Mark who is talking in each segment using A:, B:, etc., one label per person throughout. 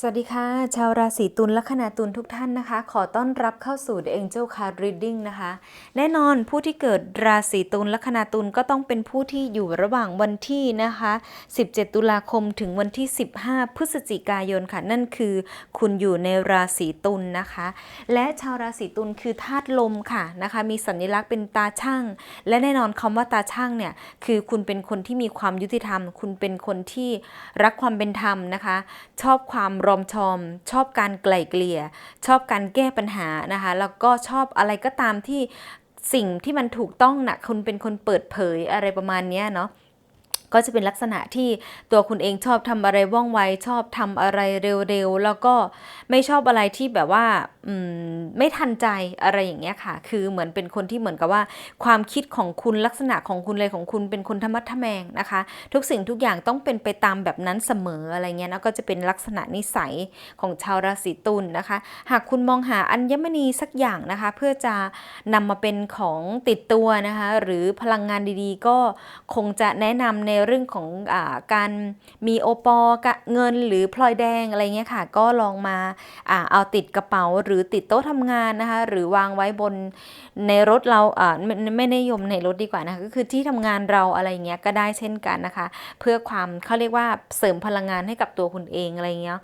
A: สวัสดีค่ะ ชาวราศีตุลลัคนาตุลทุกท่านนะคะ ขอต้อนรับเข้าสู่ The Angel Card Reading นะคะ แน่นอนผู้ที่เกิดราศีตุลลัคนาตุลก็ต้องเป็นผู้ที่อยู่ระหว่างวันที่นะคะ 17 ตุลาคมถึงวันที่ 15 พฤศจิกายนค่ะ นั่นคือคุณอยู่ในราศีตุลนะคะ และชาวราศีตุลคือธาตุลมค่ะนะคะ มีสัญลักษณ์เป็นตาช่าง และแน่นอนคำว่าตาช่างเนี่ยคือคุณเป็นคนที่มีความยุติธรรม คุณเป็นคนที่รักความเป็นธรรมนะคะ ชอบความรอมชอม ชอบการไกล่เกลี่ย ชอบการแก้ปัญหานะคะ แล้วก็ชอบอะไรก็ตามที่สิ่งที่มันถูกต้องนะคุณเป็นคนเปิดเผยอะไรประมาณนี้เนาะ ก็จะเป็นลักษณะที่ตัวคุณเองชอบทำอะไรว่องไวชอบทำอะไรเร็วๆ แล้วก็ไม่ชอบอะไรที่แบบว่าอมไม่ทันใจอะไรอย่างเงี้ยค่ะ คือเหมือนเป็นคนที่เหมือนกับว่า ความคิดของคุณลักษณะของคุณเลยของคุณเป็นคนธรรมะทะแมงนะคะ ทุกสิ่งทุกอย่างต้องเป็นไปตามแบบนั้นเสมออะไรเงี้ยนะก็จะเป็นลักษณะนิสัยของชาวราศีตุลนะคะ หากคุณมองหาอัญมณีสักอย่างนะคะ เพื่อจะนำมาเป็นของติดตัวนะคะ หรือพลังงานดีๆ ก็คงจะแนะนำในเรื่องของอการมีโอปอเงินหรือพลอยแดงอะไรเงี้ยค่ะ ก็ลองมาอเอาติดกระเป๋าหรือติดโต๊ะทำงานนะคะ หรือวางไว้บนในรถเราไม่ไม่นิยมในรถดีกว่านะคะก็คือที่ทำงานเราอะไรเงี้ยก็ได้เช่นกันนะคะ เพื่อความเขาเรียกว่าเสริมพลังงานให้กับตัวคุณเองอะไรเงี้ย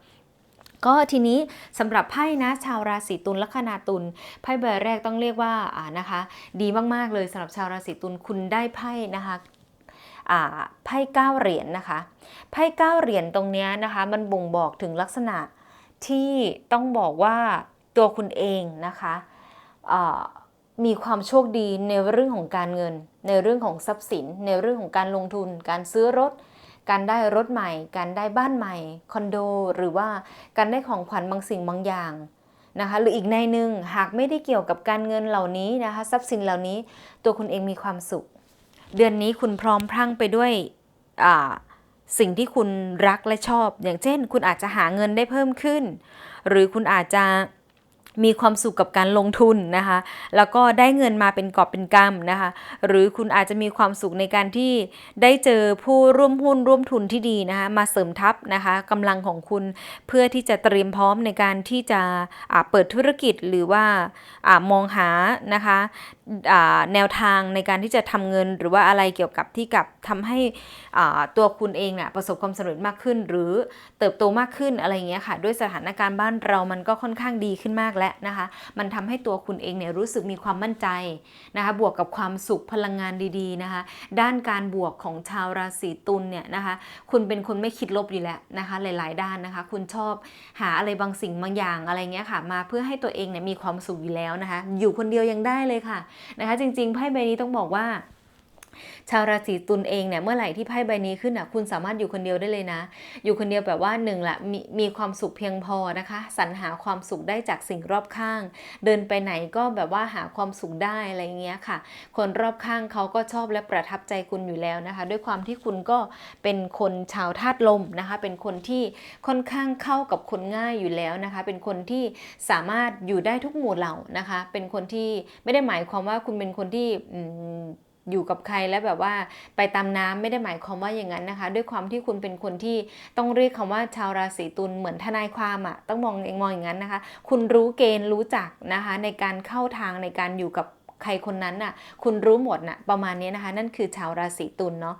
A: ก็ทีนี้สำหรับไพ่นะชาวราศีตุลลัคนาตุลไพ่ใบแรกต้องเรียกว่าอ่านะคะ ดีมากๆเลยสำหรับชาวราศีตุลคุณได้ไพ่นะคะ ไพ่เก้าเหรียญนะคะไพ่เก้าเหรียญตรงนี้นะคะ มันบ่งบอกถึงลักษณะที่ต้องบอกว่าตัวคุณเองนะคะมีความโชคดีในเรื่องของการเงิน ในเรื่องของทรัพย์สิน ในเรื่องของการลงทุน การซื้อรถ การได้รถใหม่ การได้บ้านใหม่คอนโด หรือว่าการได้ของขวัญบางสิ่งบางอย่างนะคะหรืออีกในหนึ่งหากไม่ได้เกี่ยวกับการเงินเหล่านี้นะคะทรัพย์สินเหล่านี้ ตัวคุณเองมีความสุข เดือนนี้คุณพร้อมพรั่งไปด้วยสิ่งที่คุณรักและชอบ อย่างเช่น คุณอาจจะหาเงินได้เพิ่มขึ้น หรือคุณอาจจะ มีความสุขกับการลงทุนนะคะ แล้วก็ได้เงินมาเป็นกอบเป็นกำนะคะ หรือคุณอาจจะมีความสุขในการที่ได้เจอผู้ร่วมหุ้นร่วมทุนที่ดีนะคะ มาเสริมทัพนะคะกำลังของคุณเพื่อที่จะเตรียมพร้อมในการที่จะอ่าเปิดธุรกิจหรือว่าอมองหานะคะแนวทางในการที่จะทำเงินหรือว่าอะไรเกี่ยวกับที่กับทำให้ตัวคุณเองน่ะประสบความสำเร็จมากขึ้น หรือเติบโตมากขึ้นอะไรอย่างเงี้ยค่ะ ด้วยสถานการณ์บ้านเรามันก็ค่อนข้างดีขึ้นมากแล้วนะคะ มันทำให้ตัวคุณเองเนี่ยรู้สึกมีความมั่นใจนะคะ บวกกับความสุขพลังงานดีๆนะคะ ด้านการบวกของชาวราศีตุลเนี่ยนะคะ คุณเป็นคนไม่คิดลบอยู่แล้วนะคะ หลาย ๆ ด้านนะคะ คุณชอบหาอะไรบางสิ่งบางอย่างอะไรเงี้ยค่ะ มาเพื่อให้ตัวเองเนี่ยมีความสุขอยู่แล้วนะคะ อยู่คนเดียวยังได้เลยค่ะนะคะ จริงๆไพ่ใบนี้ต้องบอกว่า ชาวราศีตุลเองเนี่ยเมื่อไหร่ที่ไพ่ใบนี้ขึ้นอะคุณสามารถอยู่คนเดียวได้เลยนะ อยู่คนเดียวแบบว่าหนึ่งละมีมีความสุขเพียงพอนะคะสรรหาความสุขได้จากสิ่งรอบข้าง เดินไปไหนก็แบบว่าหาความสุขได้อะไรเงี้ยค่ะ คนรอบข้างเขาก็ชอบและประทับใจคุณอยู่แล้วนะคะ ด้วยความที่คุณก็เป็นคนชาวธาตุลมนะคะ เป็นคนที่ค่อนข้างเข้ากับคนง่ายอยู่แล้วนะคะ เป็นคนที่สามารถอยู่ได้ทุกหมู่เหล่านะคะ เป็นคนที่ไม่ได้หมายความว่าคุณเป็นคนที่ อยู่กับใครและแบบว่าไปตามน้ำไม่ได้หมายความว่าอย่างนั้นนะคะ ด้วยความที่คุณเป็นคนที่ต้องเรียกคำว่าชาวราศีตุลเหมือนทนายความอะ่ะต้องมองเองมองอย่างนั้นนะคะ คุณรู้เกณฑ์รู้จักนะคะ ในการเข้าทางในการอยู่กับใครคนนั้นน่ะ คุณรู้หมดน่ะประมาณนี้นะคะ นั่นคือชาวราศีตุลเนาะ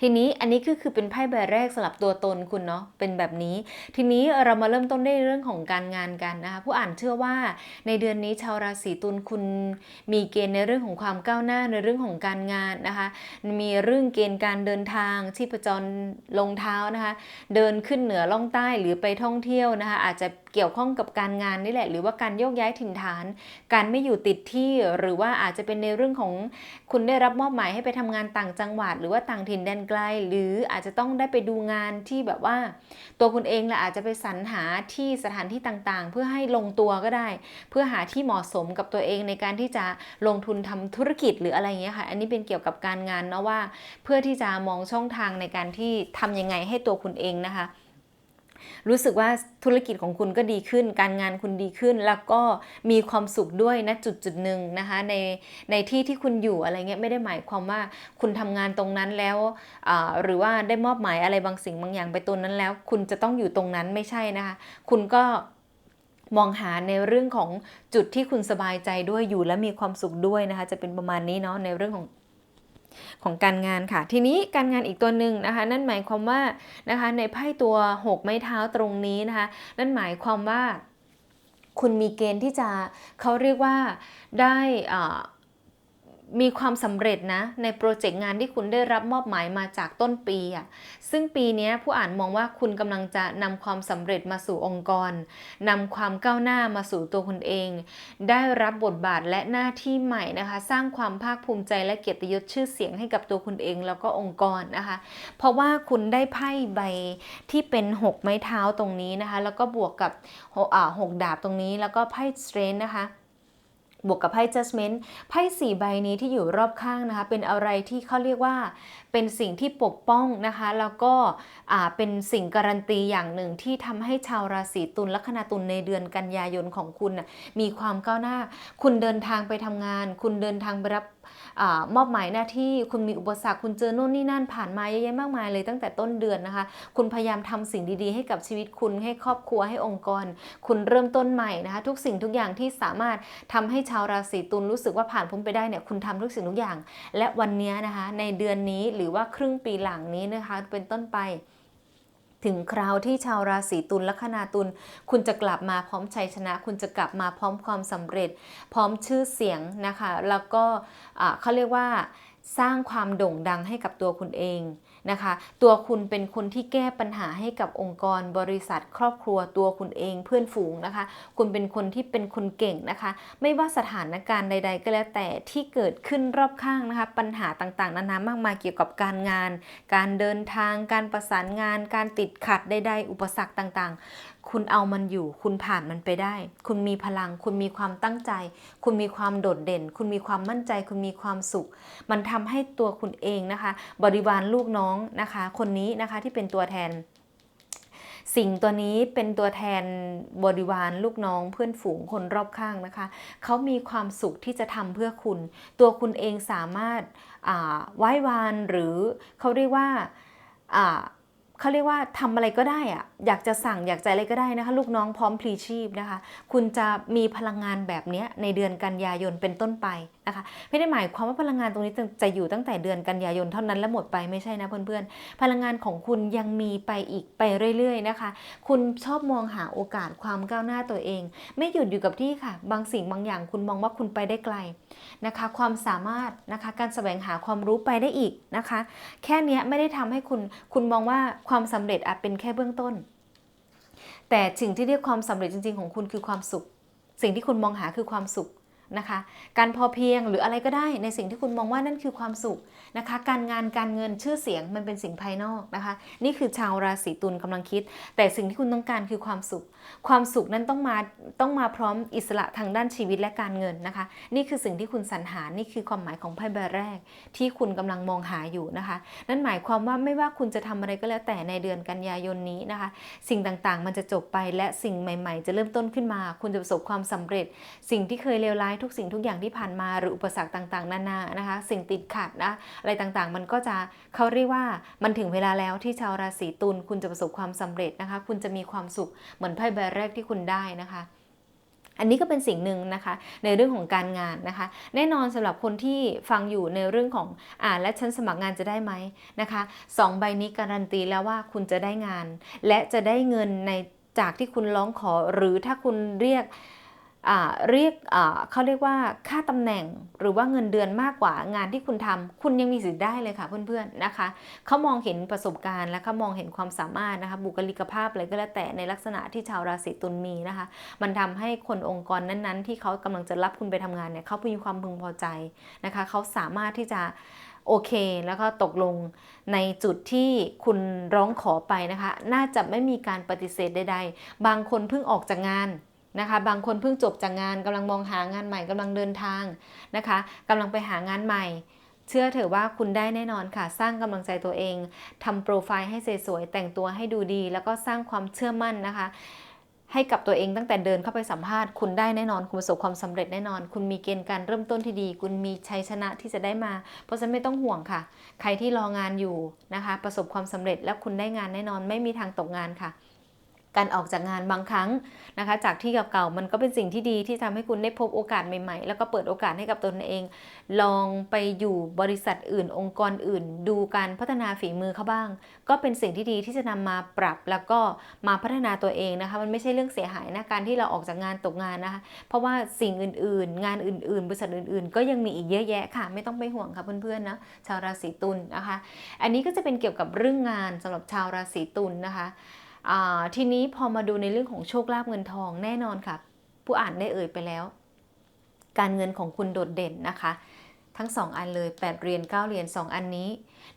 A: ทีนี้อันนี้คือคือเป็นไพ่ใบแรกสำหรับตัวตนคุณเนาะเป็นแบบนี้ ทีนี้เรามาเริ่มต้นได้เรื่องของการงานกันนะคะผู้อ่านเชื่อว่าในเดือนนี้ชาวราศีตุลคุณมีเกณฑ์ในเรื่องของความก้าวหน้าในเรื่องของการงานนะคะ มีเรื่องเกณฑ์การเดินทางชีพจรลงเท้านะคะ เดินขึ้นเหนือล่องใต้หรือไปท่องเที่ยวนะคะ อาจจะเกี่ยวข้องกับการงานนี่แหละ หรือว่าการโยกย้ายถิ่นฐาน การไม่อยู่ติดที่หรือว่าอาจจะเป็นในเรื่องของคุณได้รับมอบหมายให้ไปทำงานต่างจังหวัด หรือว่าต่างถิ่นแดนไกล หรืออาจจะต้องได้ไปดูงานที่แบบว่า ตัวคุณเองแหละอาจจะไปสรรหาที่สถานที่ต่างๆ เพื่อให้ลงตัวก็ได้ เพื่อหาที่เหมาะสมกับตัวเองในการที่จะลงทุนทำธุรกิจหรืออะไรเงี้ยค่ะ อันนี้เป็นเกี่ยวกับการงานเนาะว่า เพื่อที่จะมองช่องทางในการที่ทำยังไงให้ตัวคุณเองนะคะ รู้สึกว่าธุรกิจของคุณก็ดีขึ้น การงานคุณดีขึ้น แล้วก็มีความสุขด้วยนะจุดจุดหนึ่งนะคะในในที่ที่คุณอยู่อะไรเงี้ยไม่ได้หมายความว่าคุณทำงานตรงนั้นแล้วอ่าหรือว่าได้มอบหมายอะไรบางสิ่งบางอย่างไปตรงนั้นแล้ว คุณจะต้องอยู่ตรงนั้นไม่ใช่นะคะ คุณก็มองหาในเรื่องของจุดที่คุณสบายใจด้วยอยู่และมีความสุขด้วยนะคะ จะเป็นประมาณนี้เนาะในเรื่องของ ของการงานค่ะ ทีนี้การงานอีกตัวหนึ่งนะคะ นั่นหมายความว่านะคะในไพ่ตัว 6 ไม้เท้าตรงนี้นะคะ นั่นหมายความว่าคุณมีเกณฑ์ที่จะเขาเรียกว่าได้อ่า มีความสำเร็จนะ ในโปรเจกต์งานที่คุณได้รับมอบหมายมาจากต้นปีอะซึ่งปีนี้ผู้อ่านมองว่าคุณกำลังจะนำความสำเร็จมาสู่องค์กรนำความก้าวหน้ามาสู่ตัวคุณเอง ได้รับบทบาทและหน้าที่ใหม่นะคะ สร้างความภาคภูมิใจและเกียรติยศชื่อเสียงให้กับตัวคุณเอง แล้วก็องค์กรนะคะ เพราะว่าคุณได้ไพ่ใบที่เป็น6ไม้เท้าตรงนี้นะคะ แล้วก็บวกกับหกดาบตรงนี้แล้วก็ไพ่ strength นะคะ บวกกับไพ่ judgment ไพ่สี่ใบนี้ที่อยู่รอบข้างนะคะ เป็นอะไรที่เขาเรียกว่าเป็นสิ่งที่ปกป้องนะคะ แล้วก็เป็นสิ่งการันตีอย่างหนึ่งที่ทำให้ชาวราศีตุลลัคนาตุลในเดือนกันยายนของคุณนะมีความก้าวหน้า คุณเดินทางไปทำงาน คุณเดินทางไปรับ อมอบหมายหน้าที่คุณมีอุปสรรคคุณเจอโน่นนี่นั่นผ่านมาเยอะแยะมากมายเลยตั้งแต่ต้นเดือนนะคะ คุณพยายามทำสิ่งดีๆ ให้กับชีวิตคุณให้ครอบครัวให้องค์กร คุณเริ่มต้นใหม่นะคะ ทุกสิ่งทุกอย่างที่สามารถทำให้ชาวราศีตุลรู้สึกว่าผ่านพ้นไปได้เนี่ยคุณทำทุกสิ่งทุกอย่าง และวันนี้นะคะในเดือนนี้หรือว่าครึ่งปีหลังนี้นะคะเป็นต้นไป ถึงคราวที่ชาวราศีตุลลัคนาตุลคุณจะกลับมาพร้อมชัยชนะ คุณจะกลับมาพร้อมความสำเร็จ พร้อมชื่อเสียงนะคะ แล้วก็เขาเรียกว่าสร้างความโด่งดังให้กับตัวคุณเอง นะคะ ตัวคุณเป็นคนที่แก้ปัญหาให้กับองค์กรบริษัทครอบครัวตัวคุณเองเพื่อนฝูงนะคะ คุณเป็นคนที่เป็นคนเก่งนะคะ ไม่ว่าสถานการณ์ใด ๆ ก็แล้วแต่ที่เกิดขึ้นรอบข้างนะคะ ปัญหาต่างๆนานามากมายเกี่ยวกับการงาน การเดินทาง การประสานงาน การติดขัดใด ๆ อุปสรรคต่างๆ คุณเอามันอยู่ คุณผ่านมันไปได้ คุณมีพลัง คุณมีความตั้งใจ คุณมีความโดดเด่น คุณมีความมั่นใจ คุณมีความสุข มันทำให้ตัวคุณเองนะคะ บริวารลูกน้องนะคะ คนนี้นะคะที่เป็นตัวแทน สิ่งตัวนี้เป็นตัวแทนบริวารลูกน้อง เพื่อนฝูงคนรอบข้างนะคะ เขามีความสุขที่จะทำเพื่อคุณ ตัวคุณเองสามารถอ่าไหว้วานหรือเขาเรียกว่าอ่า เขาเรียกว่าทำอะไรก็ได้อะอยากจะสั่งอยากจะอะไรก็ได้นะคะ ลูกน้องพร้อมพลีชีพนะคะ คุณจะมีพลังงานแบบนี้ในเดือนกันยายนเป็นต้นไป นะคะไม่ได้หมายความว่าพลังงานตรงนี้จะอยู่ตั้งแต่เดือนกันยายนเท่านั้นแล้วหมดไปไม่ใช่นะเพื่อนๆ พลังงานของคุณยังมีไปอีกไปเรื่อยๆนะคะ คุณชอบมองหาโอกาสความก้าวหน้าตัวเอง ไม่หยุดอยู่กับที่ค่ะ บางสิ่งบางอย่างคุณมองว่าคุณไปได้ไกลนะคะ ความสามารถนะคะการแสวงหาความรู้ไปได้อีกนะคะ แค่นี้ไม่ได้ทำให้คุณคุณมองว่าความสำเร็จอาจเป็นแค่เบื้องต้น แต่สิ่งที่เรียกความสำเร็จจริง ๆ ของคุณคือความสุข สิ่งที่คุณมองหาคือความสุข นะคะ การพอเพียงหรืออะไรก็ได้ในสิ่งที่คุณมองว่านั่นคือความสุขนะคะ การงานการเงินชื่อเสียงมันเป็นสิ่งภายนอกนะคะ นี่คือชาวราศีตุลกำลังคิด แต่สิ่งที่คุณต้องการคือความสุข ความสุขนั้นต้องมาต้องมาพร้อมอิสระทางด้านชีวิตและการเงินนะคะ นี่คือสิ่งที่คุณสรรหานี่คือความหมายของไพ่ใบแรก ที่คุณกำลังมองหาอยู่นะคะ นั่นหมายความว่าไม่ว่าคุณจะทำอะไรก็แล้วแต่ในเดือนกันยายนนี้นะคะ สิ่งต่างๆ มันจะจบไปและสิ่งใหม่ ๆ จะเริ่มต้นขึ้นมา คุณจะประสบความสำเร็จ สิ่งที่เคยเลวร้ายทุกสิ่งทุกอย่างที่ผ่านมาหรืออุปสรรคต่างๆ นานานะคะ สิ่งติดขัดนะอะไรต่างๆ มันก็จะเขาเรียกว่ามันถึงเวลาแล้วที่ชาวราศีตุลคุณจะประสบความสำเร็จนะคะ คุณจะมีความสุขเหมือนไพ่ใบแรกที่คุณได้นะคะอันนี้ก็เป็นสิ่งหนึ่งนะคะในเรื่องของการงานนะคะ แน่นอนสำหรับคนที่ฟังอยู่ในเรื่องของอ่าและฉันสมัครงานจะได้ไหมนะคะสองใบนี้การันตีแล้วว่าคุณจะได้งาน และจะได้เงินในจากที่คุณร้องขอหรือถ้าคุณเรียก เรียกเขาเรียกว่าค่าตำแหน่งหรือว่าเงินเดือนมากกว่างานที่คุณทำคุณยังมีสิทธิ์ได้เลยค่ะเพื่อนๆนะคะเขามองเห็นประสบการณ์และเขามองเห็นความสามารถนะคะบุคลิกภาพอะไรก็แล้วแต่ในลักษณะที่ชาวราศีตุลมีนะคะ มันทำให้คนองค์กรนั้นๆ ที่เขากำลังจะรับคุณไปทำงานเนี่ยเขามีความพึงพอใจนะคะเขาสามารถที่จะโอเค แล้วก็ตกลงในจุดที่คุณร้องขอไปนะคะ น่าจะไม่มีการปฏิเสธใดๆ บางคนเพิ่งออกจากงาน นะคะ บางคนเพิ่งจบจากงานกำลังมองหางานใหม่กำลังเดินทางนะคะกำลังไปหางานใหม่ เชื่อเถอะว่าคุณได้แน่นอนค่ะ สร้างกำลังใจตัวเองทำโปรไฟล์ให้สวยๆแต่งตัวให้ดูดี แล้วก็สร้างความเชื่อมั่นนะคะให้กับตัวเองตั้งแต่เดินเข้าไปสัมภาษณ์คุณได้แน่นอน คุณประสบความสำเร็จแน่นอน คุณมีเกณฑ์การเริ่มต้นที่ดี คุณมีชัยชนะที่จะได้มา เพราะฉะนั้นไม่ต้องห่วงค่ะ ใครที่รองานอยู่นะคะ ประสบความสำเร็จแล้วคุณได้งานแน่นอน ไม่มีทางตกงานค่ะ การออกจากงานบางครั้งนะคะ จากที่เก่าๆมันก็เป็นสิ่งที่ดีที่ทำให้คุณได้พบโอกาสใหม่ๆ แล้วก็เปิดโอกาสให้กับตนเอง ลองไปอยู่บริษัทอื่น องค์กรอื่น ดูการพัฒนาฝีมือเขาบ้าง ก็เป็นสิ่งที่ดีที่จะนำมาปรับแล้วก็มาพัฒนาตัวเองนะคะ มันไม่ใช่เรื่องเสียหายนะการที่เราออกจากงานตกงานนะคะ เพราะว่าสิ่งอื่น ๆ งานอื่น ๆ บริษัทอื่น ๆ ก็ยังมีอีกเยอะแยะค่ะ ไม่ต้องไปห่วงค่ะเพื่อนๆนะชาวราศีตุลนะคะ อันนี้ก็จะเป็นเกี่ยวกับเรื่องงานสำหรับชาวราศีตุลนะคะ ทีนี้พอมาดูในเรื่องของโชคลาภเงินทองแน่นอนค่ะ ผู้อ่านได้เอ่ยไปแล้ว การเงินของคุณโดดเด่นนะคะ ทั้ง 2 อันเลย 8เหรียญ9เหรียญ2 อันนี้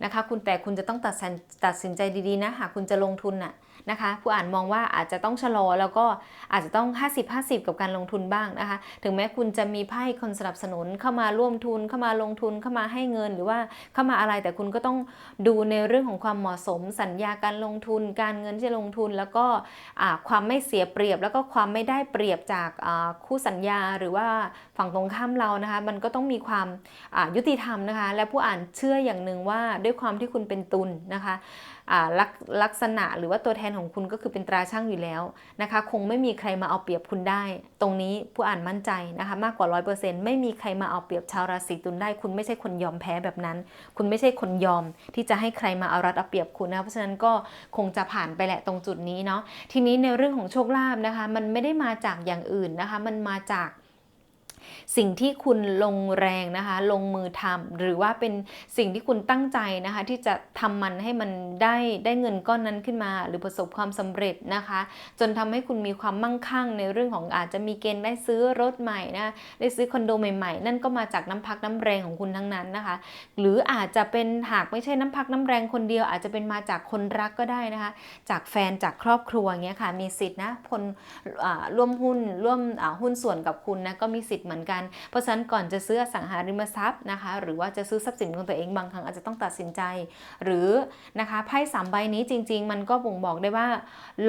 A: นะคะ คุณแต่คุณจะต้องตัดสินตัดสินใจดีๆนะหากคุณจะลงทุนน่ะ นะคะ ผู้อ่านมองว่าอาจจะต้องชะลอแล้วก็อาจจะต้อง 50-50 กับการลงทุนบ้างนะคะ ถึงแม้คุณจะมีไพ่คนสนับสนุนเข้ามาร่วมทุนเข้ามาลงทุนเข้ามาให้เงินหรือว่าเข้ามาอะไรแต่คุณก็ต้องดูในเรื่องของความเหมาะสม สัญญาการลงทุน การเงินที่จะลงทุน แล้วก็ความไม่เสียเปรียบ แล้วก็ความไม่ได้เปรียบจากคู่สัญญาหรือว่าฝั่งตรงข้ามเรานะคะ มันก็ต้องมีความยุติธรรมนะคะ และผู้อ่านเชื่ออย่างหนึ่งว่าด้วยความที่คุณเป็นตุลนะคะ ลักลักษณะหรือว่าตัวแทนของคุณก็คือเป็นตราช่างอยู่แล้วนะคะ คงไม่มีใครมาเอาเปรียบคุณได้ ตรงนี้ผู้อ่านมั่นใจนะคะ มากกว่า 100%ไม่มีใครมาเอาเปรียบชาวราศีตุลได้ คุณไม่ใช่คนยอมแพ้แบบนั้น คุณไม่ใช่คนยอมที่จะให้ใครมาเอารัดเอาเปรียบคุณนะเพราะฉะนั้นก็คงจะผ่านไปแหละตรงจุดนี้เนาะทีนี้ในเรื่องของโชคลาภนะคะ มันไม่ได้มาจากอย่างอื่นนะคะ มันมาจาก สิ่งที่คุณลงแรงนะคะ ลงมือทำหรือว่าเป็นสิ่งที่คุณตั้งใจนะคะ ที่จะทำมันให้มันได้ได้เงินก้อนนั้นขึ้นมา หรือประสบความสำเร็จนะคะ จนทำให้คุณมีความมั่งคั่งในเรื่องของอาจจะมีเกณฑ์ได้ซื้อรถใหม่นะได้ซื้อคอนโดใหม่ๆ นั่นก็มาจากน้ำพักน้ำแรงของคุณทั้งนั้นนะคะ หรืออาจจะเป็นหากไม่ใช่น้ำพักน้ำแรงคนเดียว อาจจะเป็นมาจากคนรักก็ได้นะคะ จากแฟนจากครอบครัวเงี้ยค่ะมีสิทธินะคนร่วมหุ้นร่วมหุ้นส่วนกับคุณนะก็มีสิทธิ์เหมือนกัน เพราะฉะนั้นก่อนจะซื้ออสังหาริมทรัพย์นะคะ หรือว่าจะซื้อทรัพย์สินของตัวเองบางครั้งอาจจะต้องตัดสินใจ หรือนะคะไพ่สามใบนี้จริง ๆ มันก็บ่งบอกได้ว่า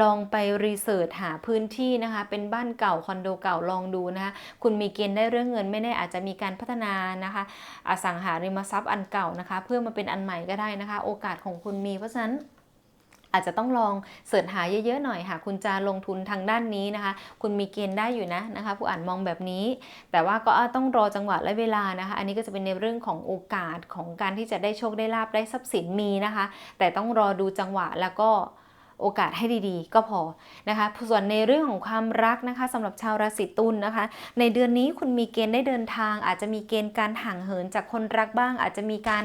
A: ลองไปรีเสิร์ชหาพื้นที่นะคะ เป็นบ้านเก่าคอนโดเก่าลองดูนะคะคุณมีเกณฑ์ได้เรื่องเงินไม่แน่อาจจะมีการพัฒนานะคะอสังหาริมทรัพย์อันเก่านะคะ เพื่อมาเป็นอันใหม่ก็ได้นะคะ โอกาสของคุณมีเพราะฉะนั้น อาจจะต้องลองเสิร์ชหาเยอะๆหน่อยค่ะ คุณจะลงทุนทางด้านนี้นะคะ คุณมีเกณฑ์ได้อยู่นะนะคะ ผู้อ่านมองแบบนี้ แต่ว่าก็ต้องรอจังหวะและเวลานะคะ อันนี้ก็จะเป็นในเรื่องของโอกาสของการที่จะได้โชคได้ลาบได้ทรัพย์สินมีนะคะ แต่ต้องรอดูจังหวะแล้วก็ โอกาสให้ดีๆ ก็พอนะคะ ส่วนในเรื่องของความรักนะคะสำหรับชาวราศีตุลนะคะ ในเดือนนี้คุณมีเกณฑ์ได้เดินทาง อาจจะมีเกณฑ์การห่างเหินจากคนรักบ้าง อาจจะมีการ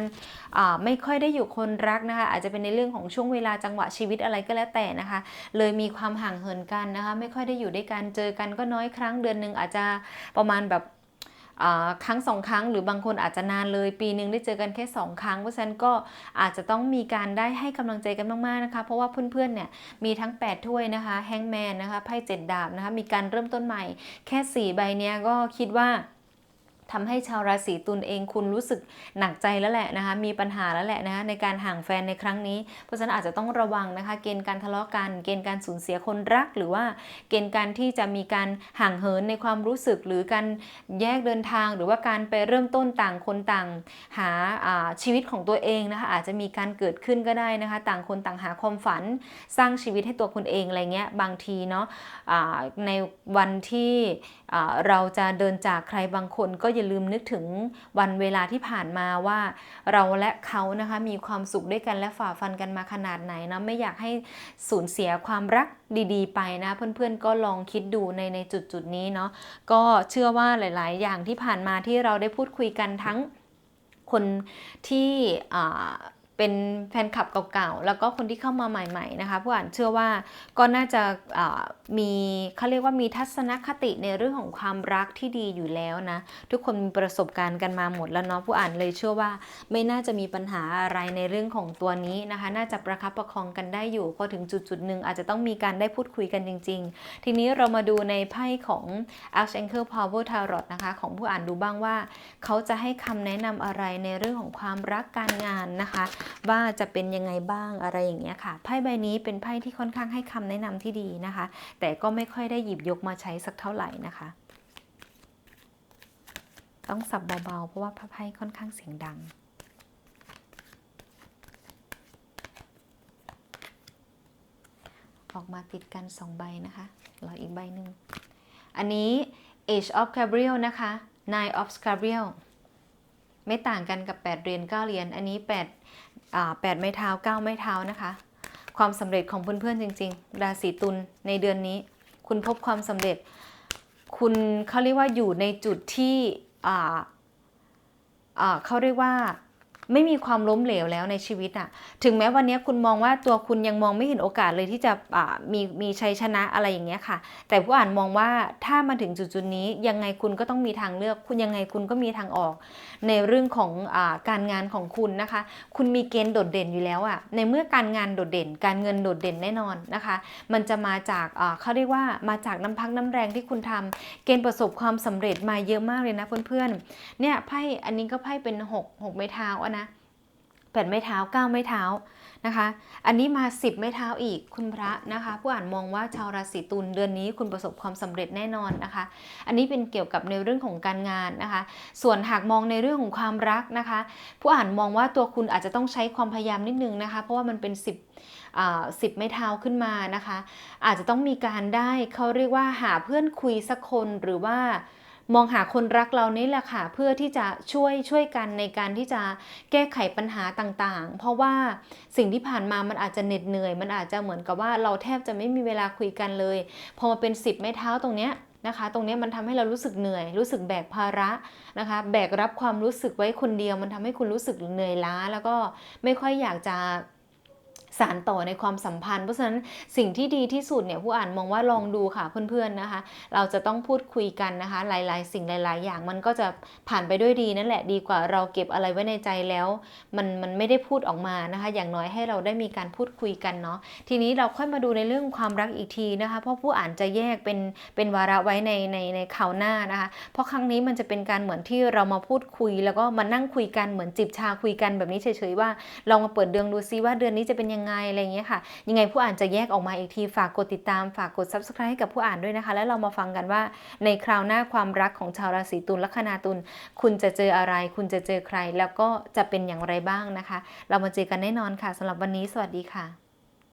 A: ไม่ค่อยได้อยู่คนรักนะคะ อาจจะเป็นในเรื่องของช่วงเวลาจังหวะชีวิตอะไรก็แล้วแต่นะคะ เลยมีความห่างเหินกันนะคะ ไม่ค่อยได้อยู่ด้วยกันเจอกันก็น้อยครั้งเดือนหนึ่งอาจจะประมาณแบบ ครั้งสองครั้งหรือบางคนอาจจะนานเลย ปีหนึ่งได้เจอกันแค่สองครั้ง เพราะฉะนั้นก็อาจจะต้องมีการได้ให้กำลังใจกันมากๆนะคะ เพราะว่าเพื่อนๆเนี่ยมีทั้ง 8 ถ้วยนะคะแฮงแมนนะคะไพ่เจ็ดดาบนะคะมีการเริ่มต้นใหม่แค่ 4 ใบเนี้ยก็คิดว่า ทำให้ชาวราศีตุลเองคุณรู้สึกหนักใจแล้วแหละนะคะ มีปัญหาแล้วแหละนะคะในการห่างแฟนในครั้งนี้ เพราะฉะนั้นอาจจะต้องระวังนะคะ เกณฑ์การทะเลาะกัน เกณฑ์การสูญเสียคนรัก หรือว่าเกณฑ์การที่จะมีการห่างเหินในความรู้สึก หรือการแยกเดินทาง หรือว่าการไปเริ่มต้นต่างคนต่างหาชีวิตของตัวเองนะคะ อาจจะมีการเกิดขึ้นก็ได้นะคะ ต่างคนต่างหาความฝัน สร้างชีวิตให้ตัวคุณเองอะไรเงี้ย บางทีเนาะอ่าในวันที่เราจะเดินจากใครบางคนก็อย่าลืมนึกถึงวันเวลาที่ผ่านมาว่า เราและเขานะคะมีความสุขด้วยกันและฝ่าฟันกันมาขนาดไหนเนาะไม่อยากให้สูญเสียความรักดีๆ ไปนะเพื่อนๆก็ลองคิดดูในในจุดจุดๆนี้เนาะก็เชื่อว่าหลาย ๆ อย่างที่ผ่านมาที่เราได้พูดคุยกันทั้งคนที่ เป็นแฟนคลับเก่าๆ แล้วก็คนที่เข้ามาใหม่ๆนะคะผู้อ่านเชื่อว่าก็น่าจะมีเขาเรียกว่ามีทัศนคติในเรื่องของความรักที่ดีอยู่แล้วนะ ทุกคนมีประสบการณ์กันมาหมดแล้วเนาะผู้อ่านเลยเชื่อว่าไม่น่าจะมีปัญหาอะไรในเรื่องของตัวนี้นะคะ น่าจะประคับประคองกันได้อยู่พอถึงจุดๆหนึ่งอาจจะต้องมีการได้พูดคุยกันจริง ๆ ทีนี้เรามาดูในไพ่ของ Archangel Power Tarot นะคะของผู้อ่านดูบ้างว่า เขาจะให้คำแนะนำอะไรในเรื่องของความรักการงานนะคะว่าจะเป็นยังไงบ้างอะไรอย่างเงี้ยค่ะไพ่ใบนี้เป็นไพ่ที่ค่อนข้างให้คำแนะนำที่ดีนะคะ แต่ก็ไม่ค่อยได้หยิบยกมาใช้สักเท่าไหร่นะคะ ต้องสับเบาๆเพราะว่าไพ่ค่อนข้างเสียงดังออกมาติดกัน 2 ใบนะคะรออีกใบหนึ่ง อันนี้ Age of Gabriel นะคะ Nine of Gabriel ไม่ต่างกันกับ 8 เหรียญ9เหรียญ อันนี้ 8 แปดไม้เท้าเก้าไม้เท้านะคะ ความสำเร็จของเพื่อนๆจริง ๆ ราศีตุลในเดือนนี้ คุณพบความสำเร็จ คุณเขาเรียกว่าอยู่ในจุดที่เขาเรียกว่า ไม่มีความล้มเหลวแล้วในชีวิตอะถึงแม้วันนี้คุณมองว่าตัวคุณยังมองไม่เห็นโอกาสเลยที่จะมีมีชัยชนะอะไรอย่างเงี้ยค่ะ แต่ผู้อ่านมองว่าถ้ามาถึงจุดจุดนี้ยังไงคุณก็ต้องมีทางเลือก คุณยังไงคุณก็มีทางออก ในเรื่องของอการงานของคุณนะคะ คุณมีเกณฑ์โดดเด่นอยู่แล้วอะในเมื่อการงานโดดเด่น การเงินโดดเด่นแน่นอนนะคะ มันจะมาจากเขาเรียกว่ามาจากน้ำพักน้ำแรงที่คุณทำเกณฑ์ประสบความสำเร็จมาเยอะมากเลยนะเพื่อนๆเนี่ยไพ่อันนี้ก็ไพ่เป็น6 6ไม้เท้าอะน แปดไม้เท้าเก้าไม้เท้านะคะ อันนี้มา 10 ไม้เท้าอีกคุณพระนะคะ ผู้อ่านมองว่าชาวราศีตุลเดือนนี้คุณประสบความสำเร็จแน่นอนนะคะ อันนี้เป็นเกี่ยวกับในเรื่องของการงานนะคะ ส่วนหากมองในเรื่องของความรักนะคะ ผู้อ่านมองว่าตัวคุณอาจจะต้องใช้ความพยายามนิดนึงนะคะ เพราะว่ามันเป็น 10อ่า10ไม้เท้าขึ้นมานะคะ อาจจะต้องมีการได้เขาเรียกว่าหาเพื่อนคุยสักคนหรือว่า มองหาคนรักเรานี่แหละค่ะเพื่อที่จะช่วยช่วยกันในการที่จะแก้ไขปัญหาต่างๆ เพราะว่าสิ่งที่ผ่านมามันอาจจะเหน็ดเหนื่อย มันอาจจะเหมือนกับว่าเราแทบจะไม่มีเวลาคุยกันเลย พอมาเป็น10ไม้เท้าตรงเนี้ยนะคะ ตรงเนี้ยมันทำให้เรารู้สึกเหนื่อย รู้สึกแบกภาระนะคะ แบกรับความรู้สึกไว้คนเดียว มันทำให้คุณรู้สึกเหนื่อยล้า แล้วก็ไม่ค่อยอยากจะ สารต่อในความสัมพันธ์ เพราะฉะนั้นสิ่งที่ดีที่สุดเนี่ยผู้อ่านมองว่าลองดูค่ะเพื่อนๆนะคะ เราจะต้องพูดคุยกันนะคะ หลาย ๆ สิ่งหลาย ๆ อย่างมันก็จะผ่านไปด้วยดีนั่นแหละดีกว่าเราเก็บอะไรไว้ในใจแล้ว มันมันไม่ได้พูดออกมานะคะ อย่างน้อยให้เราได้มีการพูดคุยกันเนาะทีนี้เราค่อยมาดูในเรื่องความรักอีกทีนะคะ เพราะผู้อ่านจะแยกเป็นเป็นวาระไว้ในในในข่าวหน้านะคะ เพราะครั้งนี้มันจะเป็นการเหมือนที่เรามาพูดคุย แล้วก็มานั่งคุยกันเหมือนจิบชาคุยกันแบบนี้เฉยๆว่าลองมาเปิดเดือนดูซิว่าเดือนนี้จะเป็นยังไงอะไรเงี้ยค่ะ ยังไงผู้อ่านจะแยกออกมาอีกทีฝากกดติดตามฝากกด subscribe ให้กับผู้อ่านด้วยนะคะ แล้วเรามาฟังกันว่าในคราวหน้าความรักของชาวราศีตุลลัคนาตุลคุณจะเจออะไร คุณจะเจอใคร แล้วก็จะเป็นอย่างไรบ้างนะคะ เรามาเจอกันแน่นอนค่ะสำหรับวันนี้สวัสดีค่ะ